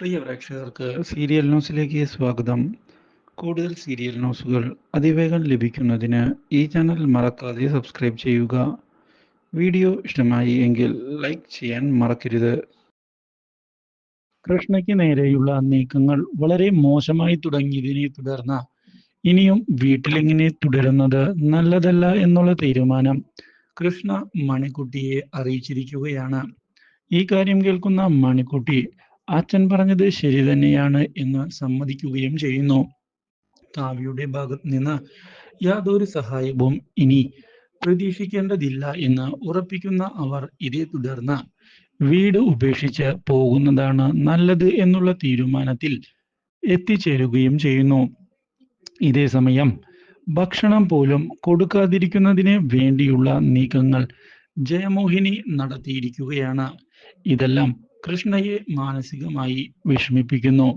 പ്രിയ പ്രേക്ഷകർക്ക് സീരിയൽ ന്യൂസിലേക്ക് സ്വാഗതം. കൂടുതൽ സീരിയൽ ന്യൂസുകൾ അതിവേഗം ലഭിക്കുന്നതിന് ഈ ചാനൽ മറക്കാതെ സബ്സ്ക്രൈബ് ചെയ്യുക. വീഡിയോ ഇഷ്ടമായി എങ്കിൽ ലൈക്ക് ചെയ്യാൻ മറക്കരുത്. കൃഷ്ണയ്ക്ക് നേരെയുള്ള നീക്കങ്ങൾ വളരെ മോശമായി തുടങ്ങിയതിനെ തുടർന്ന് ഇനിയും വീട്ടിലിങ്ങനെ തുടരുന്നത് നല്ലതല്ല എന്നുള്ള തീരുമാനം കൃഷ്ണ മണിക്കുട്ടിയെ അറിയിച്ചിരിക്കുകയാണ്. ഈ കാര്യം കേൾക്കുന്ന മണിക്കുട്ടി അച്ഛൻ പറഞ്ഞത് ശരി തന്നെയാണ് എന്ന് സമ്മതിക്കുകയും ചെയ്യുന്നു. കാവ്യയുടെ ഭാഗത്ത് നിന്ന് യാതൊരു സഹായവും ഇനി പ്രതീക്ഷിക്കേണ്ടതില്ല എന്ന് ഉറപ്പിക്കുന്ന അവർ ഇതേ തുടർന്ന് വീട് ഉപേക്ഷിച്ച് പോകുന്നതാണ് നല്ലത് എന്നുള്ള തീരുമാനത്തിൽ എത്തിച്ചേരുകയും ചെയ്യുന്നു. ഇതേ സമയം ഭക്ഷണം പോലും കൊടുക്കാതിരിക്കുന്നതിന് വേണ്ടിയുള്ള നീക്കങ്ങൾ ജയമോഹിനി നടത്തിയിരിക്കുകയാണ്. ഇതെല്ലാം കൃഷ്ണയെ മാനസികമായി വിഷമിപ്പിക്കുന്നു.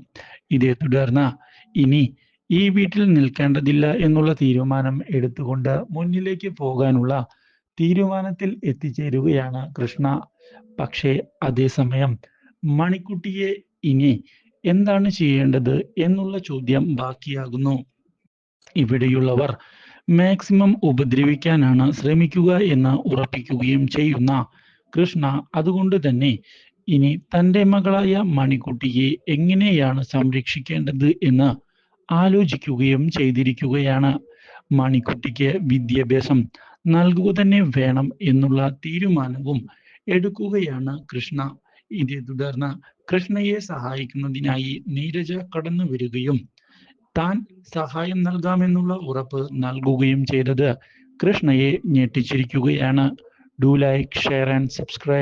ഇതേ തുടർന്ന് ഇനി ഈ വീട്ടിൽ നിൽക്കേണ്ടതില്ല എന്നുള്ള തീരുമാനം എടുത്തുകൊണ്ട് മുന്നിലേക്ക് പോകാനുള്ള തീരുമാനത്തിൽ എത്തിച്ചേരുകയാണ് കൃഷ്ണ. പക്ഷേ അതേസമയം മണിക്കുട്ടിയെ ഇനി എന്താണ് ചെയ്യേണ്ടത് എന്നുള്ള ചോദ്യം ബാക്കിയാകുന്നു. ഇവിടെയുള്ളവർ മാക്സിമം ഉപദ്രവിക്കാനാണ് ശ്രമിക്കുക എന്ന് ഉറപ്പിക്കുകയും ചെയ്യുന്ന കൃഷ്ണ അതുകൊണ്ട് തന്നെ ഇനി തന്റെ മകളായ മണിക്കുട്ടിയെ എങ്ങനെയാണ് സംരക്ഷിക്കേണ്ടത് എന്ന് ആലോചിക്കുകയും ചെയ്തിരിക്കുകയാണ്. മണിക്കുട്ടിക്ക് വിദ്യാഭ്യാസം നൽകുക തന്നെ വേണം എന്നുള്ള തീരുമാനവും എടുക്കുകയാണ് കൃഷ്ണ. ഇതേ തുടർന്ന് കൃഷ്ണയെ സഹായിക്കുന്നതിനായി നീരജ കടന്നു വരികയും താൻ സഹായം നൽകാമെന്നുള്ള ഉറപ്പ് നൽകുകയും ചെയ്തത് കൃഷ്ണയെ ഞെട്ടിച്ചിരിക്കുകയാണ്. Do like share and subscribe